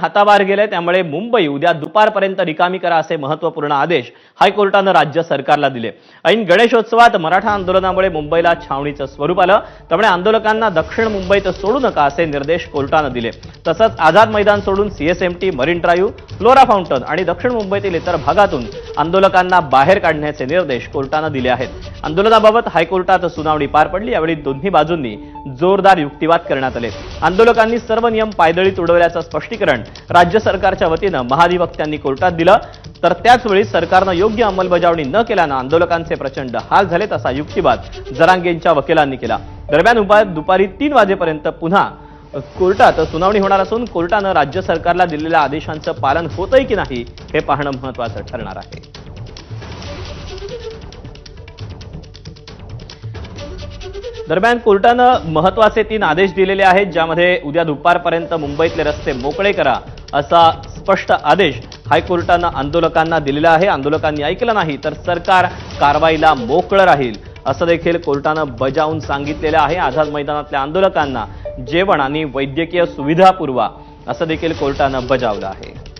हाताबाहेर गेले त्यामुळे मुंबई उद्या दुपारपर्यंत रिकामी करा असे महत्त्वपूर्ण आदेश हायकोर्टानं राज्य सरकारला दिले. ऐन गणेशोत्सवात मराठा आंदोलनामुळे मुंबईला छावणीचं स्वरूप आलं. त्यामुळे आंदोलकांना दक्षिण मुंबईत सोडू नका असे निर्देश कोर्टानं दिले. तसंच आझाद मैदान सोडून CSMT marine drive flora fountain आणि दक्षिण मुंबईतील इतर भागातून आंदोलकांना बाहेर काढण्याचे निर्देश कोर्टानं दिले आहेत. आंदोलनाबाबत हायकोर्टात सुनावणी पार पडली यावेळी दोन्ही बाजूंनी जोरदार युक्तिवाद करण्यात आले. आंदोलकांनी सर्व नियम पायदळीत उडवल्याचं स्पष्टीकरण राज्य सरकारच्या वतीनं महाधिवक्त्यांनी कोर्टात दिलं. तर त्याच वेळी सरकारनं योग्य अंमलबजावणी न केल्यानं आंदोलकांचे प्रचंड हाल झालेत असा युक्तिवाद जरांगेंच्या वकिलांनी केला. दरम्यान उपाय दुपारी तीन वाजेपर्यंत पुन्हा कोर्टात सुनावणी होणार असून कोर्टानं राज्य सरकारला दिलेल्या आदेशांचं पालन होतंय की नाही हे पाहणं महत्वाचं ठरणार आहे. दरम्यान कोर्टानं महत्त्वाचे तीन आदेश दिलेले आहेत ज्यामध्ये उद्या दुपारपर्यंत मुंबईतले रस्ते मोकळे करा असा स्पष्ट आदेश हायकोर्टानं आंदोलकांना दिलेला आहे. आंदोलकांनी ऐकलं नाही तर सरकार कारवाईला मोकळं राहील. असं देखील कोर्टानं बजावून सांगितलेलं आहे. आझाद मैदानातल्या आंदोलकांना जेवण आणि वैद्यकीय सुविधा पुरवा असं देखील कोर्टानं बजावलं आहे.